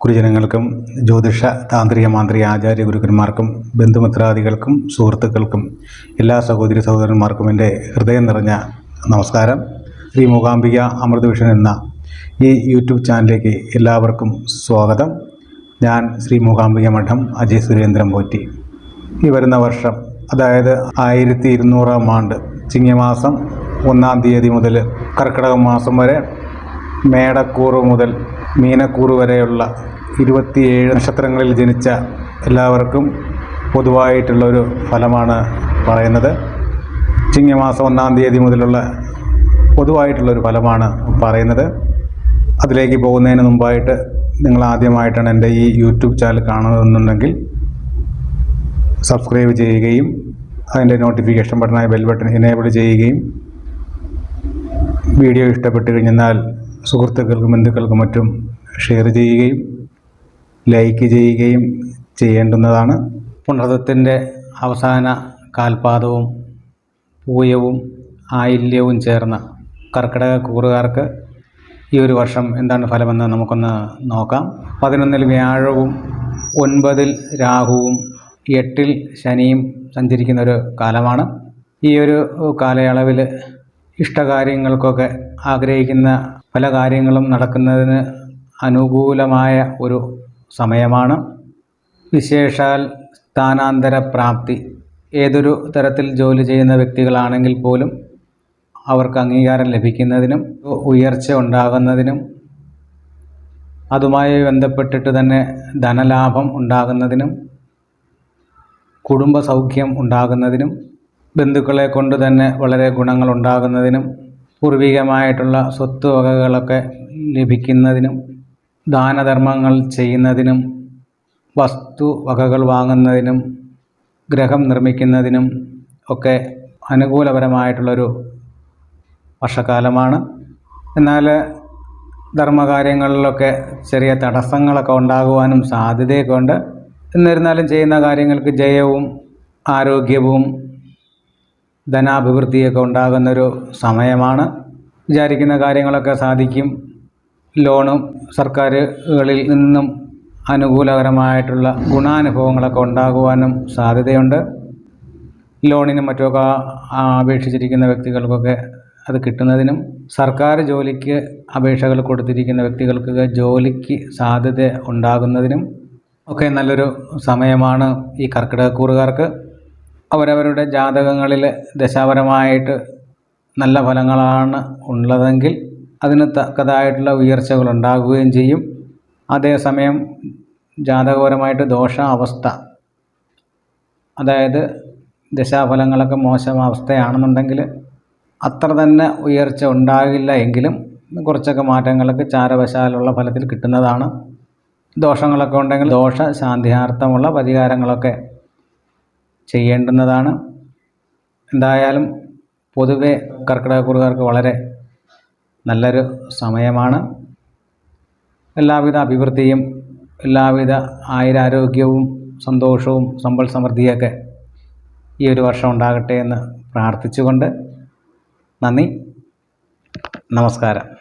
ഗുരുജനങ്ങൾക്കും ജ്യോതിഷ താന്ത്രിക മാന്ത്രിക ആചാര്യ ഗുരുക്കന്മാർക്കും ബന്ധുമിത്രാദികൾക്കും സുഹൃത്തുക്കൾക്കും എല്ലാ സഹോദരി സഹോദരന്മാർക്കും എന്റെ ഹൃദയം നിറഞ്ഞ നമസ്കാരം. ശ്രീ മൂകാംബിക അമൃത വിഷൻ എന്ന ഈ യൂട്യൂബ് ചാനലിലേക്ക് എല്ലാവർക്കും സ്വാഗതം. ഞാൻ ശ്രീ മൂകാംബിക മഠം അജയ് സുരേന്ദ്രൻ പോറ്റി. ഈ വരുന്ന വർഷം അതായത് ആയിരത്തി ഇരുന്നൂറാം ആണ്ട് ചിങ്ങമാസം ഒന്നാം തീയതി മുതൽ കർക്കിടക മാസം വരെ മേടക്കൂറ് മുതൽ മീനക്കൂറ് വരെയുള്ള ഇരുപത്തിയേഴ് നക്ഷത്രങ്ങളിൽ ജനിച്ച എല്ലാവർക്കും പൊതുവായിട്ടുള്ളൊരു ഫലമാണ് പറയുന്നത്. ചിങ്ങമാസം ഒന്നാം തീയതി മുതലുള്ള പൊതുവായിട്ടുള്ളൊരു ഫലമാണ് പറയുന്നത്. അതിലേക്ക് പോകുന്നതിന് മുമ്പായിട്ട് നിങ്ങൾ ആദ്യമായിട്ടാണ് എന്റെ ഈ യൂട്യൂബ് ചാനൽ കാണുന്നതെന്നുണ്ടെങ്കിൽ സബ്സ്ക്രൈബ് ചെയ്യുകയും അതിന്റെ നോട്ടിഫിക്കേഷൻ ബട്ടണായ ബെൽ ബട്ടൺ എനേബിൾ ചെയ്യുകയും വീഡിയോ ഇഷ്ടപ്പെട്ട് കഴിഞ്ഞാൽ സുഹൃത്തുക്കൾക്കും ബന്ധുക്കൾക്കും മറ്റും ഷെയർ ചെയ്യുകയും ലൈക്ക് ചെയ്യുകയും ചെയ്യേണ്ടുന്നതാണ്. പുണർത്തത്തിന്റെ അവസാന കാൽപാദവും പൂയവും ആയില്യവും ചേർന്ന കർക്കിടക കൂറുകാർക്ക് ഈ ഒരു വർഷം എന്താണ് ഫലമെന്ന് നമുക്കൊന്ന് നോക്കാം. പതിനൊന്നിൽ വ്യാഴവും ഒൻപതിൽ രാഹുവും എട്ടിൽ ശനിയും സഞ്ചരിക്കുന്ന ഒരു കാലമാണ്. ഈ ഒരു കാലയളവിൽ ഇഷ്ടകാര്യങ്ങൾക്കൊക്കെ ആഗ്രഹിക്കുന്ന പല കാര്യങ്ങളും നടക്കുന്നതിന് അനുകൂലമായ ഒരു സമയമാണ്. വിശേഷാൽ സ്ഥാനാന്തര പ്രാപ്തി. ഏതൊരു തരത്തിൽ ജോലി ചെയ്യുന്ന വ്യക്തികളാണെങ്കിൽ പോലും അവർക്ക് അംഗീകാരം ലഭിക്കുന്നതിനും ഉയർച്ച ഉണ്ടാകുന്നതിനും അതുമായി ബന്ധപ്പെട്ടിട്ട് തന്നെ ധനലാഭം ഉണ്ടാകുന്നതിനും കുടുംബസൗഖ്യം ഉണ്ടാകുന്നതിനും ബന്ധുക്കളെ കൊണ്ട് തന്നെ വളരെ ഗുണങ്ങൾ ഉണ്ടാകുന്നതിനും പൂർവികമായിട്ടുള്ള സ്വത്ത് വകകളൊക്കെ ലഭിക്കുന്നതിനും ദാനധർമ്മങ്ങൾ ചെയ്യുന്നതിനും വസ്തു വകകൾ വാങ്ങുന്നതിനും ഗ്രഹം നിർമ്മിക്കുന്നതിനും ഒക്കെ അനുകൂലപരമായിട്ടുള്ളൊരു വർഷകാലമാണ് എന്നാൽ ധർമ്മകാര്യങ്ങളിലൊക്കെ ചെറിയ തടസ്സങ്ങളൊക്കെ ഉണ്ടാകുവാനും സാധ്യതയൊക്കെ ഉണ്ട്. എന്നിരുന്നാലും ചെയ്യുന്ന കാര്യങ്ങൾക്ക് ജയവും ആരോഗ്യവും ധനാഭിവൃദ്ധിയൊക്കെ ഉണ്ടാകുന്നൊരു സമയമാണ്. വിചാരിക്കുന്ന കാര്യങ്ങളൊക്കെ സാധിക്കും. ലോണും സർക്കാരുകളിൽ നിന്നും അനുകൂലകരമായിട്ടുള്ള ഗുണാനുഭവങ്ങളൊക്കെ ഉണ്ടാകുവാനും സാധ്യതയുണ്ട്. ലോണിനും മറ്റുമൊക്കെ അപേക്ഷിച്ചിരിക്കുന്ന വ്യക്തികൾക്കൊക്കെ അത് കിട്ടുന്നതിനും സർക്കാർ ജോലിക്ക് അപേക്ഷകൾ കൊടുത്തിരിക്കുന്ന വ്യക്തികൾക്ക് ജോലിക്ക് സാധ്യത ഉണ്ടാകുന്നതിനും ഒക്കെ നല്ലൊരു സമയമാണ് ഈ കർക്കിടകക്കൂറുകാർക്ക് അവരവരുടെ ജാതകങ്ങളിൽ ദശാപരമായിട്ട് നല്ല ഫലങ്ങളാണ് ഉള്ളതെങ്കിൽ അതിന് തക്കതായിട്ടുള്ള ഉയർച്ചകൾ ഉണ്ടാകുകയും ചെയ്യും. അതേസമയം ജാതകപരമായിട്ട് ദോഷ അവസ്ഥ അതായത് ദശാഫലങ്ങളൊക്കെ മോശം അവസ്ഥയാണെന്നുണ്ടെങ്കിൽ അത്ര തന്നെ ഉയർച്ച ഉണ്ടാകില്ല എങ്കിലും കുറച്ചൊക്കെ മാറ്റങ്ങളൊക്കെ ചാരവശാലുള്ള ഫലത്തിൽ കിട്ടുന്നതാണ്. ദോഷങ്ങളൊക്കെ ഉണ്ടെങ്കിൽ ദോഷ ശാന്തിയാർത്ഥമുള്ള പരിഹാരങ്ങളൊക്കെ ചെയ്യേണ്ടുന്നതാണ്. എന്തായാലും പൊതുവെ കർക്കിടകക്കുറുകാർക്ക് വളരെ നല്ലൊരു സമയമാണ്. എല്ലാവിധ അഭിവൃദ്ധിയും എല്ലാവിധ ആയുരാരോഗ്യവും സന്തോഷവും സമ്പൽ സമൃദ്ധിയൊക്കെ ഈ ഒരു വർഷം ഉണ്ടാകട്ടെ എന്ന് പ്രാർത്ഥിച്ചുകൊണ്ട് നന്ദി. നമസ്കാരം.